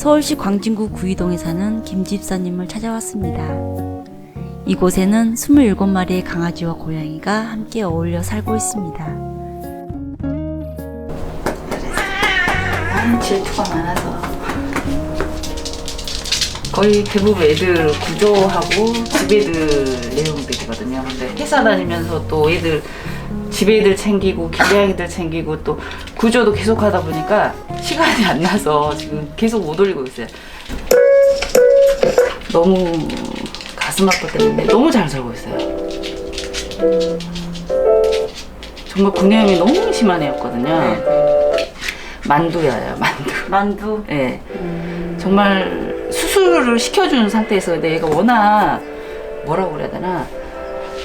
서울시 광진구 구이동에 사는 김 집사님을 찾아왔습니다. 이곳에는 27마리의 강아지와 고양이가 함께 어울려 살고 있습니다. 아, 질투가 많아서 거의 대부분 애들 구조하고 집 애들 내용들이거든요. 근데 회사 다니면서 또 애들 집 애들 챙기고 기량이들 챙기고 또 구조도 계속 하다 보니까 시간이 안 나서 지금 계속 못 올리고 있어요. 너무 가슴 아프 때문에 너무 잘 살고 있어요. 정말 구내염이 너무 심한 애였거든요. 만두야요, 만두. 만두. 예. 정말 수술을 시켜주는 상태에서 근데 얘가 워낙 뭐라고 그래야 되나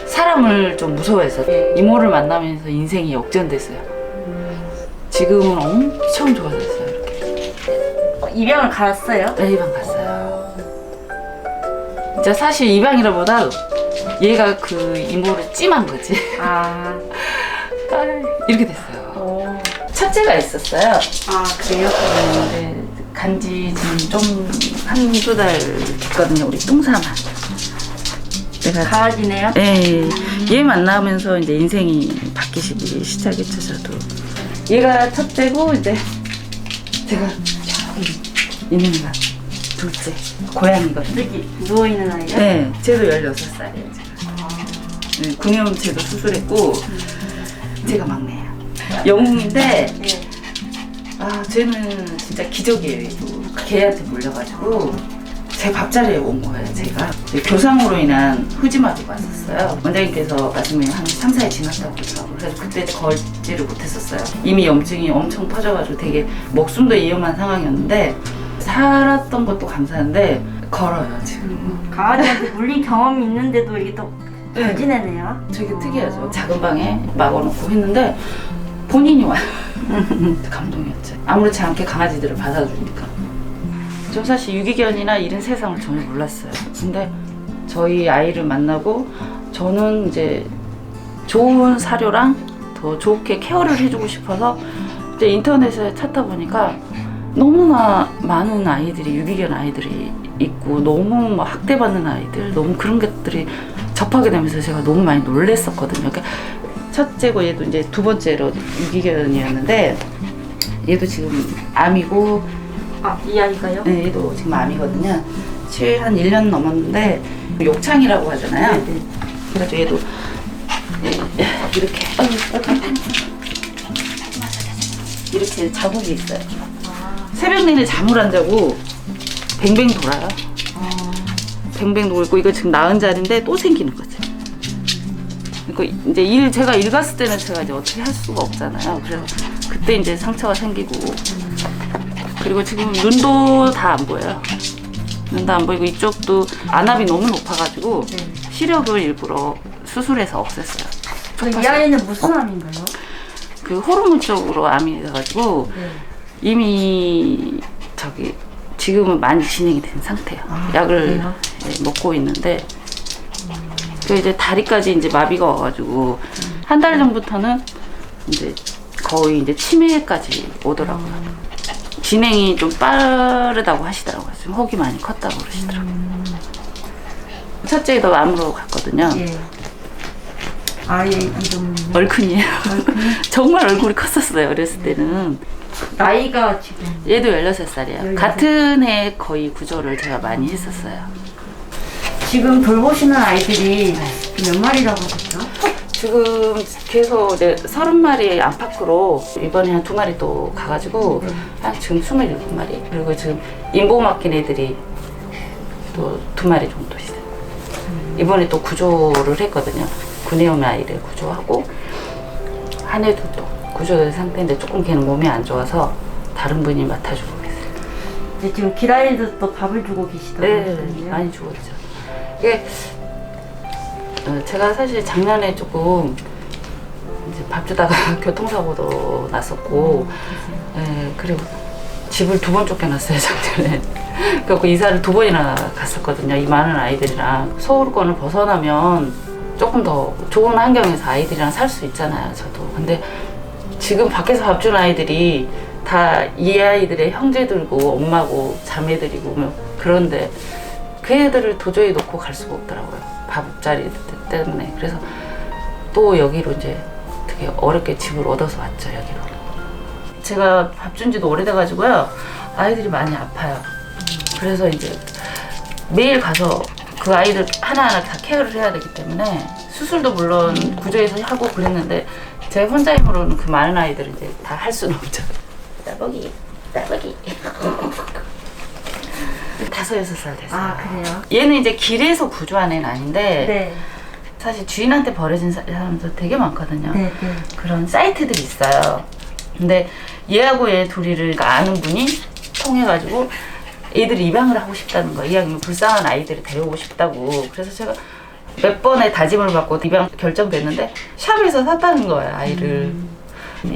사람을 좀 무서워해서 이모를 만나면서 인생이 역전됐어요. 지금은 엄청 좋아졌어요. 입양을 갈았어요? 네, 입양 갔어요. 진짜 사실 입양이라보다 얘가 그 이모를 찜한 거지. 아, 아, 이렇게 됐어요. 첫째가 있었어요. 아 그래요? 네, 간지 지금 좀 한두 달 됐거든요. 우리 똥사만. 내가 강아지네요? 예, 얘 만나면서 이제 인생이 바뀌시기 시작했죠, 저도. 얘가 첫째고, 이제 제가 저기 있는 애가 둘째, 고양이거든요. 여기 누워있는 아이요? 네, 쟤도 16살이에요, 제가. 네, 궁염체도 수술했고, 제가 막내예요. 영웅인데, 네. 아, 쟤는 진짜 기적이에요, 얘도. 걔한테 몰려가지고. 제 밥자리에 온 거예요, 제가. 이제 교상으로 인한 후지마비가 왔었어요. 원장님께서 말씀이 한 3, 4일 지났다고 그러더라고요. 그래서 그때 걸지를 못했었어요. 이미 염증이 엄청 퍼져가지고 되게 목숨도 위험한 상황이었는데, 살았던 것도 감사한데, 걸어요, 지금. 강아지한테 물린 경험이 있는데도 이게 또 잘 네. 지내네요? 되게 특이하죠. 작은 방에 막아놓고 했는데, 본인이 와요. 감동이었죠. 아무렇지 않게 강아지들을 받아주니까. 저 사실 유기견이나 이런 세상을 전혀 몰랐어요. 근데 저희 아이를 만나고 저는 이제 좋은 사료랑 더 좋게 케어를 해주고 싶어서 이제 인터넷에 찾다 보니까 너무나 많은 아이들이 유기견 아이들이 있고 너무 막 학대받는 아이들 너무 그런 것들이 접하게 되면서 제가 너무 많이 놀랬었거든요. 그러니까 첫째고 얘도 이제 두 번째로 유기견이었는데 얘도 지금 암이고 아, 이 아이가요? 네, 얘도 지금 암이거든요. 치료 한 1년 넘었는데 욕창이라고 하잖아요. 네, 네. 그래가지고 얘도 예, 이렇게 이렇게 자국이 있어요. 새벽 내내 잠을 안 자고 뱅뱅 돌아요. 뱅뱅 돌고 이거 지금 나은 자리인데 또 생기는 거죠. 그러니까 이제 일 제가 일 갔을 때는 제가 이제 어떻게 할 수가 없잖아요. 그래서 그때 이제 상처가 생기고 그리고 지금 눈도 다 안 보여요. 눈도 안 보이고 이쪽도 안압이 너무 높아가지고 네. 시력을 일부러 수술해서 없앴어요. 그이 아이는 무슨 암인가요? 그 호르몬 쪽으로 암이 돼가지고 네. 이미 저기 지금은 많이 진행이 된 상태예요. 아, 약을 그래요? 예, 먹고 있는데 그 이제 다리까지 이제 마비가 와가지고 한 달 전부터는 이제 거의 이제 치매까지 오더라고요. 진행이 좀 빠르다고 하시더라고요. 지금 혹이 많이 컸다고 그러시더라고요. 첫째도 암으로 갔거든요. 예. 아이 이름은요? 얼큰이에요. 정말 얼굴이 컸었어요. 어렸을 때는. 나이가 지금 얘도 16살이에요. 16살. 같은 해 거의 구조를 제가 많이 했었어요. 지금 돌보시는 아이들이 몇 마리라고 그랬죠? 지금 계속 이제 30마리 안팎으로 이번에 한 두 마리 또 가가지고 한 지금 27마리. 그리고 지금 인보 맡긴 애들이 또 두 마리 정도 있어요. 이번에 또 구조를 했거든요. 구내염 아이를 구조하고 한 애도 또 구조된 상태인데 조금 걔는 몸이 안 좋아서 다른 분이 맡아주고 계세요. 이제 지금 기라이도 또 밥을 주고 네, 계시더라고요. 많이 죽었죠. 이게 어, 제가 사실 작년에 조금 이제 밥 주다가 교통사고도 났었고, 예, 그리고 집을 두 번 쫓겨났어요 작년에. 그래갖고 이사를 두 번이나 갔었거든요. 이 많은 아이들이랑 서울권을 벗어나면 조금 더 좋은 환경에서 아이들이랑 살 수 있잖아요. 저도. 근데 지금 밖에서 밥 주는 아이들이 다 이 아이들의 형제들고 엄마고 자매들이고 뭐 그런데 그 애들을 도저히 놓고 갈 수가 없더라고요. 밥자리 때문에. 그래서 또 여기로 이제 되게 어렵게 집을 얻어서 왔죠, 여기로. 제가 밥 준 지도 오래돼가지고요. 아이들이 많이 아파요. 그래서 이제 매일 가서 그 아이들 하나하나 다 케어를 해야 되기 때문에 수술도 물론 구조에서 하고 그랬는데 제 혼자 힘으로는 그 많은 아이들을 이제 다 할 수는 없죠. 따벅이, 따벅이. 다섯 여섯 살 됐어요. 아, 그래요? 얘는 이제 길에서 구조한 애는 아닌데 네. 사실 주인한테 버려진 사- 사람도 되게 많거든요. 네, 네. 그런 사이트들이 있어요. 근데 얘하고 얘 둘이를 그러니까 아는 분이 통해가지고 애들 입양을 하고 싶다는 거예요. 이왕이면 불쌍한 아이들을 데려오고 싶다고. 그래서 제가 몇 번의 다짐을 받고 입양 결정됐는데 샵에서 샀다는 거예요, 아이를.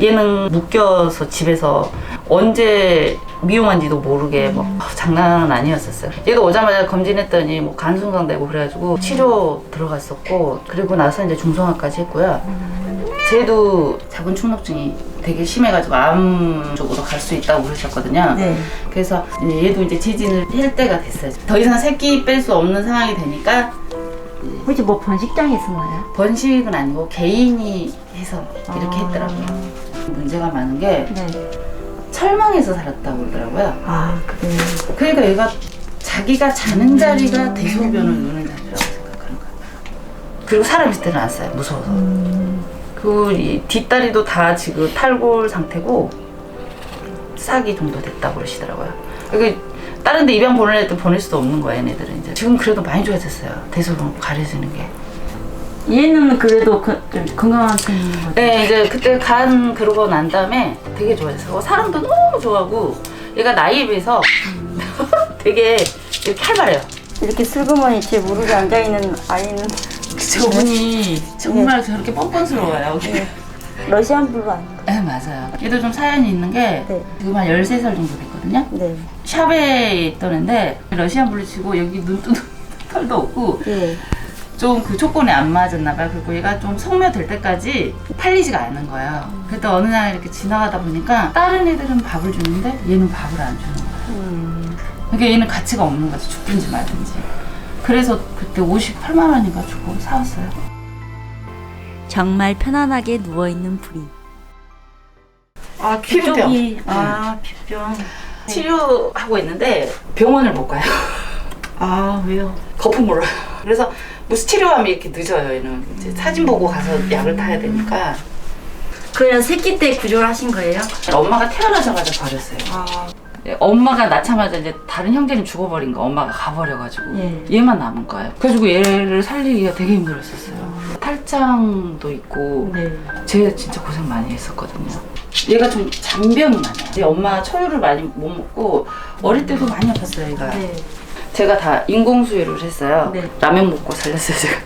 얘는 묶여서 집에서 언제 미용한지도 모르게 뭐 장난은 아니었었어요. 얘도 오자마자 검진했더니 뭐 간순강 되고 그래가지고 치료 들어갔었고 그리고 나서 이제 중성화까지 했고요. 쟤도 자궁 축농증이 되게 심해가지고 암 쪽으로 갈 수 있다고 그러셨거든요. 네. 그래서 이제 얘도 이제 체진을 할 때가 됐어요. 더 이상 새끼 뺄 수 없는 상황이 되니까 혹시 뭐 번식장에 쓴 거예요? 번식은 아니고 개인이 해서 이렇게 아. 했더라고요. 문제가 많은 게 네. 철망에서 살았다고 그러더라고요. 아, 그래요? 그러니까 얘가 자기가 자는 자리가 대소변을 누는 자리라고 생각하는 거예요. 그리고 사람 있을 때는 안 써요. 무서워서. 그리고 이 뒷다리도 다 지금 탈골 상태고 싹이 정도 됐다고 그러시더라고요. 그리고 다른 데 입양 보낼 때 보낼 수도 없는 거예요, 얘네들은 이제. 지금 그래도 많이 좋아졌어요. 대소변 가려지는 게. 얘는 그래도 그, 좀 건강한 편인 거죠? 네, 이제 그때 간 그러고 난 다음에 되게 좋아졌어요. 사람도 너무 좋아하고 얘가 나이에 비해서 되게 이렇게 활발해요. 이렇게 슬그머니 제 무릎에 앉아있는 아이는 저분이 정말 저렇게 뻔뻔스러워요. 러시안 블루 아닌가요? 네, 맞아요. 얘도 좀 사연이 있는 게 네. 지금 한 13살 정도 됐거든요. 네. 샵에 있던 애인데 러시안 블루 치고 여기 눈두덩 털도 없고 예. 좀 그 조건에 안 맞았나 봐요. 그리고 얘가 좀 성묘될 때까지 팔리지가 않는 거예요. 그때 어느 날 이렇게 지나가다 보니까 다른 애들은 밥을 주는데 얘는 밥을 안 주는 거예요. 음. 그러니까 얘는 가치가 없는 거죠. 죽든지 말든지. 그래서 그때 58만 원인가 주고 사왔어요. 정말 편안하게 누워있는 부리. 아, 피부병. 귀쪽이. 아, 피부병. 치료하고 있는데 병원을 못 가요. 아, 왜요? 거품 물어요. 그래서 무슨 치료하면 이렇게 늦어요. 얘는 이제 사진 보고 가서 약을 타야 되니까 그냥 새끼 때 구조를 하신 거예요? 엄마가 태어나자마자 버렸어요. 아. 엄마가 낳자마자 이제 다른 형제는 죽어버린 거 엄마가 가버려가지고 예. 얘만 남은 거예요. 그래가지고 얘를 살리기가 되게 힘들었었어요. 탈장도 있고 네. 제가 진짜 고생 많이 했었거든요. 얘가 좀 잔병이 많아요. 얘 엄마 초유를 많이 못 먹고 어릴 때도 많이 아팠어요. 얘가. 네. 제가 다 인공수유를 했어요. 네. 라면 먹고 살렸어요 제가.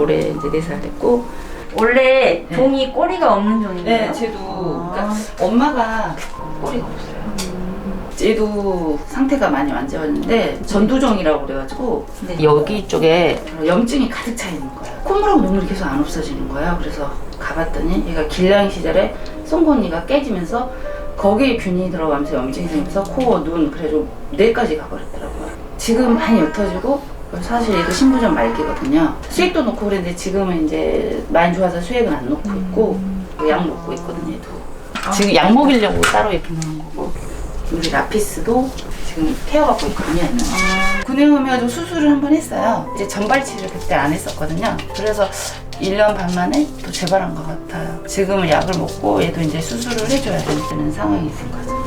올해 이제 네 살 됐고. 원래 종이 꼬리가 없는 종인가요? 네, 쟤도 아. 그러니까 엄마가 꼬리가 없어요. 얘도 상태가 많이 안 좋았는데 전두종이라고 그래가지고 네. 여기 쪽에 염증이 가득 차 있는 거예요. 콧물하고 눈물이 계속 안 없어지는 거예요. 그래서 가봤더니 얘가 길랑 시절에 송곳니가 깨지면서 거기에 균이 들어가면서 염증이 생기면서 코, 눈, 그래도 뇌까지 가버렸더라고요. 지금 많이 옅어지고 사실 얘도 신부전 말기거든요. 수액도 놓고 그랬는데 지금은 이제 많이 좋아서 수액은 안 놓고 있고 약 먹고 있거든요. 얘도. 지금 약 먹이려고 따로 이렇게 놓은 거고 우리 라피스도 지금 케어받고 있거든요. 얘는. 구내염해가지고 수술을 한 번 했어요. 이제 전발치를 그때 안 했었거든요. 그래서 1년 반 만에 또 재발한 것 같아요. 지금은 약을 먹고 얘도 이제 수술을 해줘야 되는 상황이 된 거죠.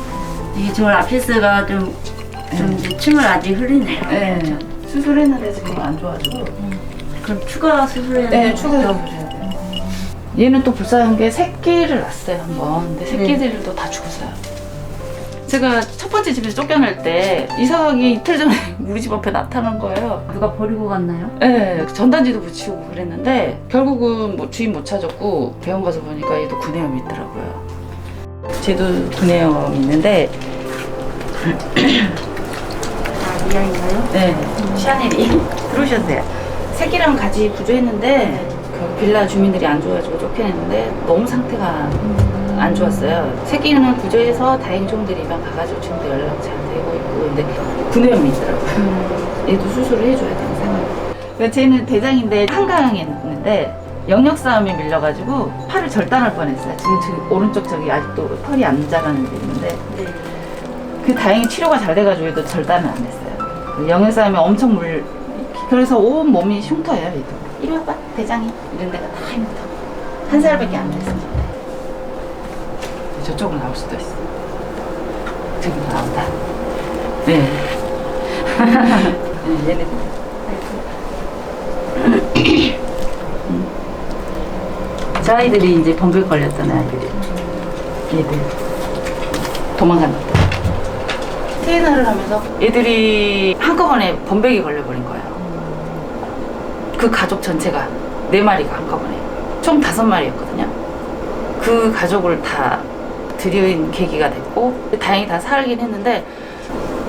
이게 정말 아피스가 좀, 좀 이제 침을 아직 흘리네요. 네. 수술했는데 지금 안 좋아지고. 그럼 추가 수술해야 네, 되는 추가? 수술해야 돼요. 얘는 또 불쌍한 게 새끼를 낳았어요, 한 번. 근데 새끼들도 다 죽었어요. 제가 첫 번째 집에서 쫓겨날 때 이사 가기 이틀 전에 우리 집 앞에 나타난 거예요. 누가 버리고 갔나요? 네, 전단지도 붙이고 그랬는데 결국은 뭐 주인 못 찾았고 병원 가서 보니까 얘도 구내염이 있더라고요. 쟤도 구내염 있는데 아, 이양인가요? 네, 샤넬이 들어오셔도 돼요. 새끼랑 같이 구조했는데 그 빌라 주민들이 안 좋아가지고 쫓겨냈는데 너무 상태가 안 좋았어요. 새끼는 구조해서 다행종들 입양 가가지고 지금도 연락 잘 근데 구내염이더라고요. 얘도 수술을 해줘야 되는 상황. 그러니까 쟤는 대장인데 한강했는데 영역 싸움이 밀려가지고 팔을 절단할 뻔했어요. 지금 저 오른쪽 저기 아직도 털이 안 자라는 데 있는데 그 다행히 치료가 잘 돼가지고 얘도 절단을 안 했어요. 그 영역 싸움이 엄청 물 그래서 온 몸이 흉터예요 얘도. 이리 와봐 대장이 이런 데가 다 흉터. 한 살밖에 안 됐습니다. 저쪽으로 나올 수도 있어. 저기로 나온다. 네. 네, 얘네. 음. 저 아이들이 이제 범죄 걸렸던 아이들이. 얘들. 도망간다. TNR을 하면서 얘들이 한꺼번에 범백이 걸려버린 거예요. 그 가족 전체가 네 마리가 한꺼번에 총 다섯 마리였거든요. 그 가족을 다 들여인 계기가 됐고 다행히 다 살긴 했는데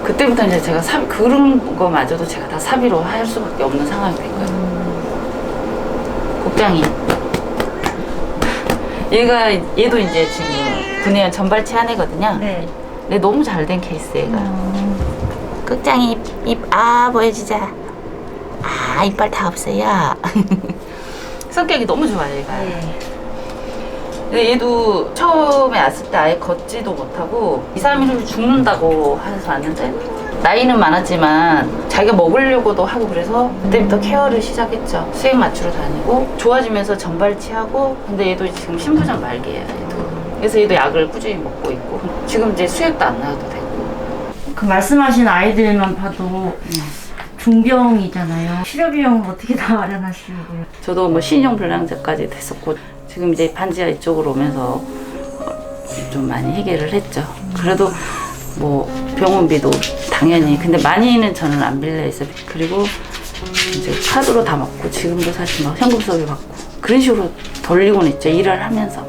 그때부터 이제 제가 사, 그런 거마저도 제가 다 사비로 할 수밖에 없는 상황이 된 거예요. 국장이 얘가 얘도 이제 지금 군의원 전발치 한 애거든요. 네. 근데 너무 잘 된 케이스 얘가. 극장이 입, 입, 아, 보여주자. 아, 이빨 다 없어요. 성격이 너무 좋아요 얘가. 네. 근데 얘도 처음에 왔을 때 아예 걷지도 못하고 2, 3일 후에 죽는다고 해서 왔는데 나이는 많았지만 자기가 먹으려고도 하고 그래서 그때부터 케어를 시작했죠. 수액 맞추러 다니고 좋아지면서 전발치하고 근데 얘도 지금 신부전 말기예요. 얘도. 그래서 얘도 약을 꾸준히 먹고 있고 지금 이제 수액도 안 나와도 되고 그 말씀하신 아이들만 봐도 중병이잖아요. 치료 비용 어떻게 다 마련하시려고요? 저도 뭐 신용 불량자까지 됐었고 지금 이제 반지하 이쪽으로 오면서 어, 좀 많이 해결을 했죠. 그래도 뭐 병원비도 당연히 근데 많이는 저는 안 빌려 있어요. 그리고 이제 카드로 다 받고 지금도 사실 막 현금 소비 받고 그런 식으로 돌리고는 있죠. 일을 하면서.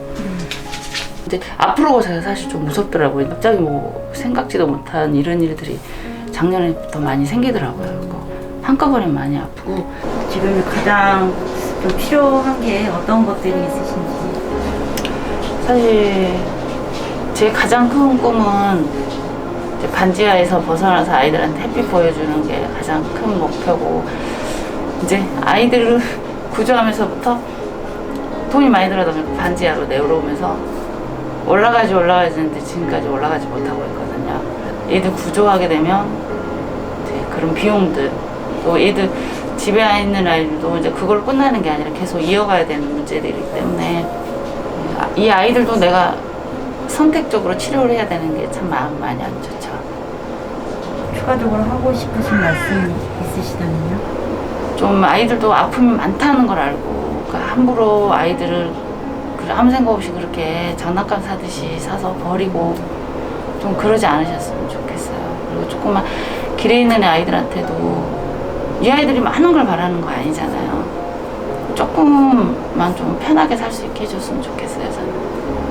근데 앞으로가 제가 사실 좀 무섭더라고요. 갑자기 뭐 생각지도 못한 이런 일들이 작년에부터 많이 생기더라고요. 한꺼번에 많이 아프고 지금 가장 좀 필요한 게 어떤 것들이 있으신지. 사실 제 가장 큰 꿈은 반지하에서 벗어나서 아이들한테 햇빛 보여주는 게 가장 큰 목표고 이제 아이들을 구조하면서부터 돈이 많이 보니까 반지하로 내려오면서 올라가지 올라가지 했는데 지금까지 올라가지 못하고 있거든요. 얘들 구조하게 되면 그런 비용들 또 얘들 집에 있는 아이들도 이제 그걸 끝나는 게 아니라 계속 이어가야 되는 문제들이기 때문에 아, 이 아이들도 내가 선택적으로 치료를 해야 되는 게 참 마음 많이 안 좋죠. 추가적으로 하고 싶으신 말씀 있으시다면요? 좀 아이들도 아픔이 많다는 걸 알고 그러니까 함부로 아이들을 그 아무 생각 없이 그렇게 장난감 사듯이 사서 버리고 좀 그러지 않으셨으면 좋겠어요. 그리고 조금만 길에 있는 아이들한테도 이 아이들이 많은 걸 바라는 거 아니잖아요. 조금만 좀 편하게 살 수 있게 해줬으면 좋겠어요, 저는.